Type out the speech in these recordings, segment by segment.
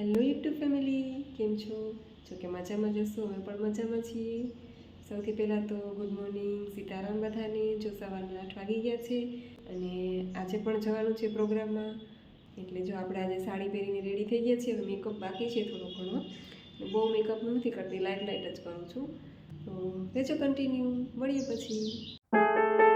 Hello YouTube family કેમ છો? જો કે મજામાં જશો અમે પણ મજામાં છીએ. સૌથી પહેલાં તો ગુડ મોર્નિંગ સીતારામ બધાને. જો સવારના આઠ વાગી ગયા છે અને આજે પણ જવાનું છે પ્રોગ્રામમાં. એટલે જો આપણે આજે સાડી પહેરીને રેડી થઈ ગયા છીએ, હવે મેકઅપ બાકી છે થોડો ઘણો. બહુ મેકઅપ નથી કરતી લાઇટ લાઇટ જ કરું છું. તો વેચો કન્ટિન્યુ મળીએ પછી.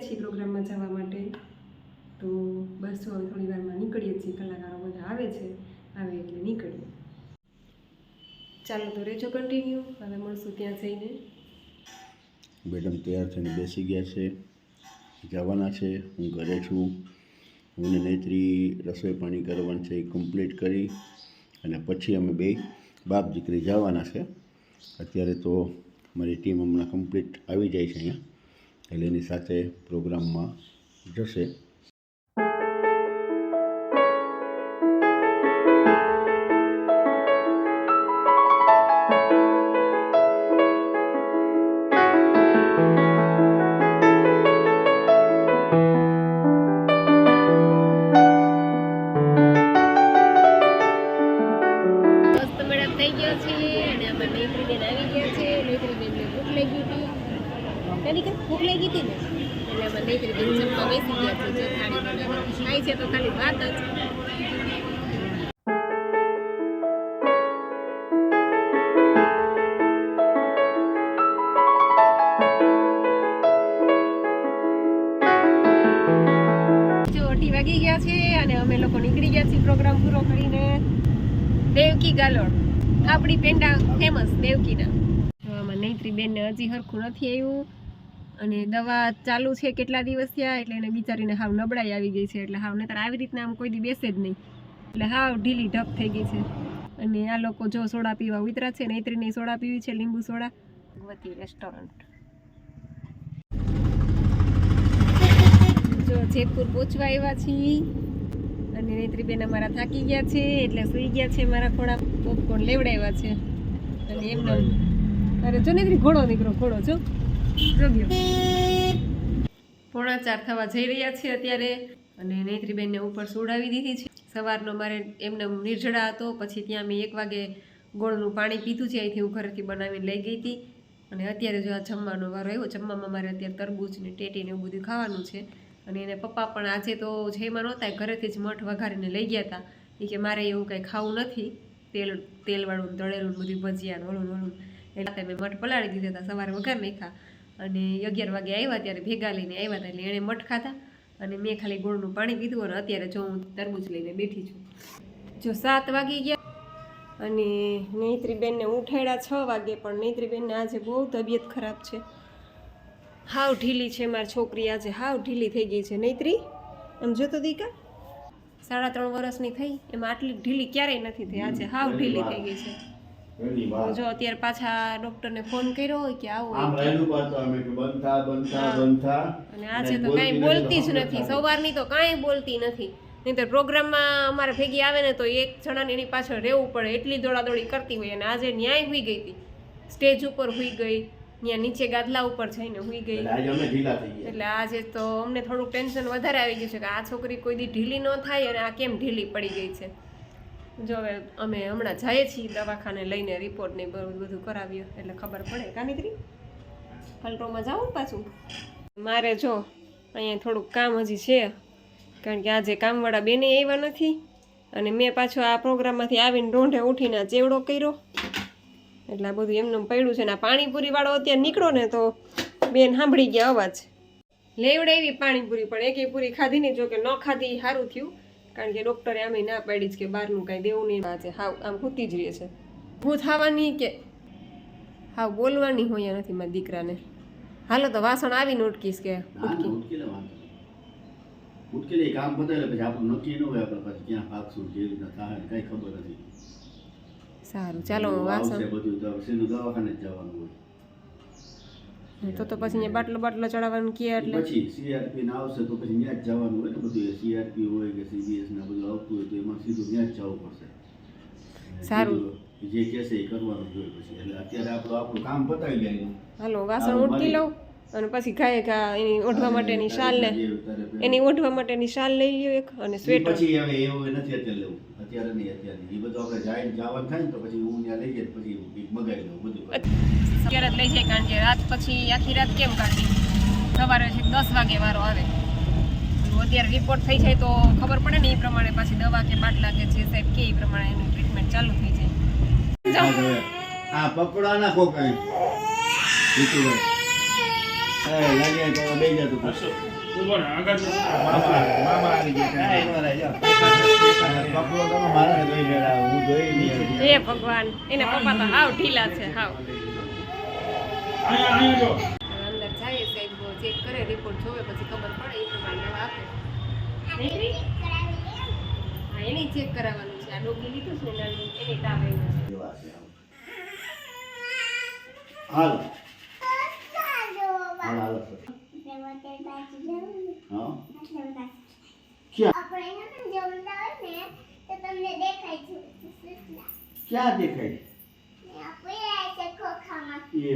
રેડી છીએ પ્રોગ્રામમાં જવા માટે. તો બસ હવે થોડી વારમાં નીકળીએ છીએ. કલાકારો બધા આવે છે. આવે એટલે નીકળીએ. ચાલો તો રેજો કન્ટિન્યુ હવે મળશું ત્યાં જઈને. મેડમ તૈયાર થઈને બેસી ગયા છે. જવાના છે. હું ઘરે છું. હું નેત્રી રસોઈ પાણી કરવાનું છે એ કમ્પ્લીટ કરી અને પછી અમે બે બાપ દીકરી જવાના છે. અત્યારે તો મારી ટીમ હમણાં કમ્પ્લીટ આવી જાય છે અહીંયા. એટલે એની સાથે પ્રોગ્રામમાં જશે. થઈ ગયો છે અને આમાં નૈત્રીબેન આવી ગયા છે. નૈત્રીબેનને ભૂખ લાગી હતી. તેની કે ભૂખ લાગી હતી ને? એટલે આમાં નૈત્રીબેન જમવા બેસી ગયા છે જો થાળી બનાવી છે તો ખાલી વાત જ. વાગી ગયા છે અને અમે લોકો નીકળી ગયા છીએ પ્રોગ્રામ પૂરો કરીને. દેવકી ગાલોડ. આપણી પેંડા ફેમસ દેવકીના. આમાં નૈત્રી બેનને હજી હરખું નથી આવ્યું. અને દવા ચાલુ છે કેટલા દિવસ થયા એટલે એને બિચારીને હાવ નબળાઈ આવી ગઈ છે. એટલે હાવ નહીતર આવી રીતના આમ કોઈ દી બેસે જ નહીં. એટલે હાવ ઢીલી ઢપ થઈ ગઈ છે. અને આ લોકો જો સોડા પીવા ઉતરા છે નૈત્રીની સોડા પીવી છે લીંબુ સોડા. ભગવતી રેસ્ટોરન્ટ. જો જેતપુર પહોંચવા આવ્યા છીએ. અને નેત્રીબેન અમારા થાકી ગયા છે એટલે સુઈ ગયા છે મારા ખોડા પોપકોર્ન લેવડાવ્યા છે. અને એમનો અરે જો નેત્રી ઘોડો નીકળો ઘોડો જો. જોગ્યો પોણા ચાર થવા જઈ રહ્યા છે અત્યારે અને નૈત્રીબેનને ઉપર સુડાવી દીધી છે. સવારનો મારે એમને નિર્જળા હતો, પછી ત્યાં મેં એક વાગે ગોળનું પાણી પીધું છે, અહીંથી હું ઘરેથી બનાવીને લઈ ગઈ હતી. અને અત્યારે જો આ જમવાનો વારો આવ્યો, જમવામાં મારે અત્યારે તરબૂચ ને ટેટી ને એવું બધું ખાવાનું છે. અને એને પપ્પા પણ આજે તો જેમાં નહોતા ઘરેથી જ મઠ વઘારીને લઈ ગયા હતા. એ કે મારે એવું કંઈ ખાવું નથી, તેલ, તેલવાળું તળેલું બધું ભજીયા ને વળું વળું. એટલે મેં મઠ પલાળી દીધા હતા, સવારે વઘાર નાખ્યા. અને અગિયાર વાગે આવ્યા ત્યારે ભેગા લઈને આવ્યા હતા એટલે એણે મઠ ખાધા અને મેં ખાલી ગોળનું પાણી પીધું અને અત્યારે જો હું તરબૂચ લઈને બેઠી છું. જો સાત વાગી ગયા અને નૈત્રીબેનને ઉઠાડ્યા છ વાગે પણ નૈત્રીબેનને આજે બહુ તબિયત ખરાબ છે. હાવ ઢીલી છે મારી છોકરી આજે, હાવ ઢીલી થઈ ગઈ છે. નૈત્રી, એમ જોતો દીકા? સાડા ત્રણ વર્ષની થઈ, એમાં આટલી ઢીલી ક્યારેય નથી થઈ, આજે હાવ ઢીલી થઈ ગઈ છે. જો અત્યારે પાછા ડૉક્ટરને ફોન કર્યો હોય કે આવો આમ રહેલું પાછું અમે કે બનતા બનતા. બનતા અને આજે તો કાંઈ બોલતી જ નથી. સવારની તો કાંઈ બોલતી નથી. નહીંતર પ્રોગ્રામમાં અમારે ભેગી આવે ને તો એક જણાને એની પાછળ રહેવું પડે. એટલી દોડાદોડી કરતી હોય અને આજે ન્યાય હુઈ ગઈ હતી. સ્ટેજ ઉપર હુઈ ગઈ. ત્યાં નીચે ગાદલા ઉપર જઈને હુઈ ગઈ. એટલે આજે એટલે તો અમને થોડુંક ટેન્શન વધારે આવી ગયું છે કે આ છોકરી કોઈ દી ઢીલી ન થાય અને આ કેમ ઢીલી પડી ગઈ છે. જો હવે અમે હમણાં જઈએ છીએ દવાખાને લઈને રિપોર્ટ ને બધું કરાવીએ, એટલે ખબર પડે. કાનીત્રી ફલટોમાં જાઉં પાછું. મારે જો અહીંયા થોડુંક કામ હજી છે, કારણ કે આજે કામવાળા બેને આવ્યા નથી, અને મેં પાછો આ પ્રોગ્રામમાંથી આવીને રોંઢે ઉઠીને ચેવડો કર્યો. એટલે આ બધું એમને પડ્યું છે ને આ પાણીપુરીવાળો અત્યારે નીકળો ને તો બેન સાંભળી ગયા અવાજ. લેવડાવી પાણીપુરી, પણ એકે પૂરી ખાધી નહીં જો કે ન ખાધી સારું થયું. કારણ કે ડૉક્ટરે આમે ના પાડી જ કે બહારનું કાંઈ દેવું નહીં. આજે હાવ આમ ખૂતી જ રહે છે. હું થવાની કે હાવ બોલવાની હોય નથી મારા દીકરાને. હાલો તો વાસણ આવીને ઉટકીશ કે ઉટકી. ઉટકેલે કામ પતાવી પછી આપણું નક્કી ન હોય આપણે પછી ક્યાં ભાગશું કેવી રીતના થાય કઈ ખબર નથી. સારું ચાલો વાસણ બધું દવાખાને જ જવાનું હોય. તો તો પછી અહીંયા બાટલો બાટલો ચડાવવાનું કે એટલે. પછી સીઆરપી ના આવશે તો પછી ત્યાં જ જવાનું હોય ને બધું સીઆરપી હોય કે સીબીએસ ના બધું આવતું હોય તો એમાં સીધું ત્યાં જ જવું પડશે. સારું. જે કહેશે એ કરવાનું જોઈએ પછી. એટલે અત્યારે આપણું આપણું કામ પતાવી લે એનું. હાલો વાસણ ઉટકી લઉં? અને પછી ખાય ઘા એની ઓઢવા માટેની શાલ ને પહેરવું. એની ઓઢવા માટેની શાલ લઈ લ્યો એક અને સ્વેટર. પછી હવે એવું નથી અત્યારે લેવું. અત્યારે નહીં અત્યારે એ બધું આપણે જાય જવાનું થાય ને તો પછી હું ત્યાં લઈ જાય પછી મગાવી લઉં બધું. અત્યારે જ લઈ જાય કારણ કે રાત પછી આખી રાત કેમ કાઢવી? સવારે છે દસ વાગે વારો આવે. અત્યારે રિપોર્ટ થઈ જાય તો ખબર પડે ને એ પ્રમાણે પાછી દવા કે બાટલા કે જે સાહેબ કે એ પ્રમાણે એનું ટ્રીટમેન્ટ ચાલુ થઈ જાય. આ પકડો ના કોકાઈ હું જોઈ નહીં હે ભગવાન એના પપ્પા તો હાવ ઢીલા છે હાવ. અંદર જાય સાહેબ ચેક કરે રિપોર્ટ જોવે પછી ખબર પડે એ પ્રમાણે આપે હા એને ચેક કરાવવાનું છે. આ ડોગી લીધું છે એને તાવ. હાલ. હાલ. હાલ ક્યાં? દેખાય? એ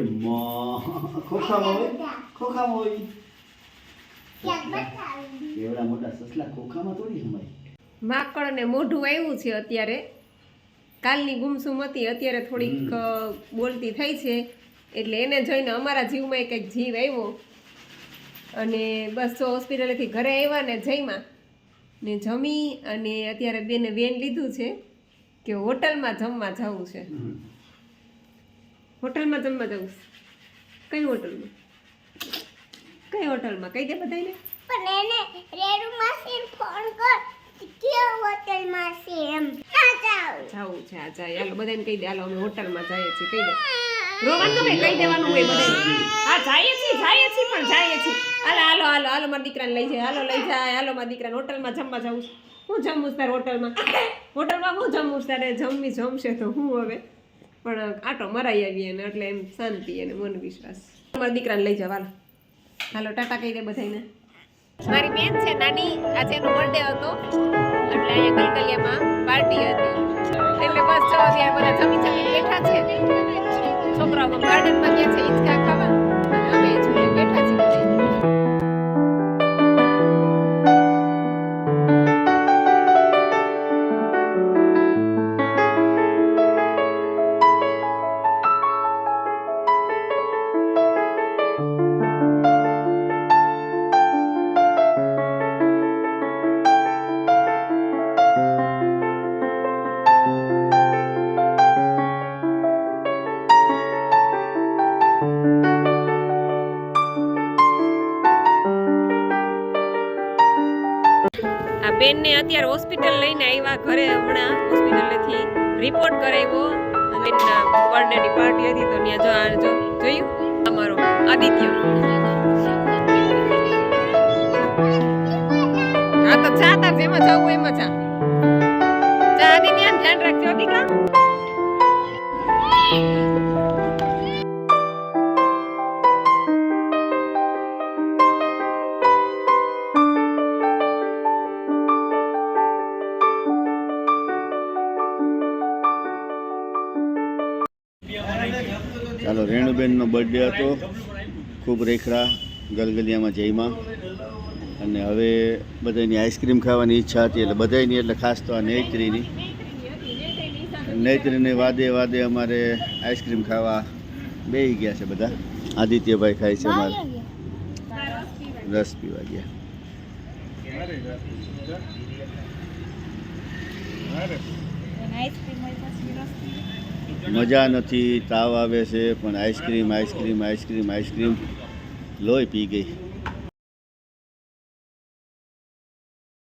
ખોખામાં હોય? ખોખામાં હોય? એવડા મોટા સસલા ખોખામાં થોડી સમાય. માકડ ને મોઢું આવ્યું છે અત્યારે. કાલની ગુમસુમ હતી અત્યારે થોડીક બોલતી થઈ છે. એટલે એને જોઈને અમારા જીવમાં કંઈક જીવ આવ્યો. અને બસ તો હોસ્પિટલેથી ઘરે આવ્યા ને જઈમાં ને જમી અને અત્યારે બેને વેન લીધું છે કે હોટલમાં જમવા જવું છે. હોટલમાં જમવા જવું છે. કઈ હોટલમાં? કઈ હોટલમાં? કહી દે બધાને પણ એને રેડુ માસી ફોન કર. કયો હોટલમાં છે એમ. ના જાવ જવું છે આ જાય. હાલો બધાને કહી દે. હાલો અમે હોટલમાં જઈએ છીએ. કહી દે. રોવાનું તો કહી દેવાનું હોય બધા. હા, જાય છીએ જાય છે પણ જાય છે. હાલો હાલો હાલો હાલો, મારા દીકરાને લઈ જાય. હાલો, લઈ જાય. હાલો, મારા દીકરાને હોટલમાં જમવા જાઉં છું. હું જમું છું તારે હોટલમાં? હોટલમાં હું જમું છું તારે? જમવી જમશે તો હું હવે? પણ આટો મરાઈ આવીએ ને એટલે એમ શાંતિ અને મન વિશ્વાસ. મારા દીકરાને લઈ જાવ હાલો. હાલો, ટાટા કહી દે બધાને મારી બેન છે નાની. આજે એનો બર્થડે હતો. એટલે અહીંયા કલકલિયામાં પાર્ટી હતી. એટલે બસ જો ત્યાં બધા જમી જમી બેઠા છે. છોકરાઓ ગાર્ડનમાં ગયા છે હિંચકા બેનને અત્યારે હોસ્પિટલ લઈને આવ્યા ઘરે હમણાં. હોસ્પિટલેથી રિપોર્ટ કરાવ્યો. અને બર્થડેની પાર્ટી હતી તો ત્યાં જો આ જો જોયું. અમારો આદિત્ય. હા, તો ચા તાર જેમાં જવું એમાં ચા ચા આદિત્ય ધ્યાન રાખજો દીકરા રેણુબેનનો બર્થડે હતો. ખૂબ રેખડા ગલગલિયામાં જયમાં. અને હવે બધાની આઈસ્ક્રીમ ખાવાની ઈચ્છા હતી, એટલે બધાની એટલે ખાસ તો આ નૈત્રીની. નૈત્રીને વાદે વાદે અમારે આઈસ્ક્રીમ ખાવા બે ગયા છે બધા. આદિત્યભાઈ ખાય છે અમારે. રસ પીવા ગયા. મજા નથી તાવ આવે છે પણ આઈસ્ક્રીમ આઈસ્ક્રીમ આઈસ્ક્રીમ આઈસ્ક્રીમ લોહી પી ગઈ.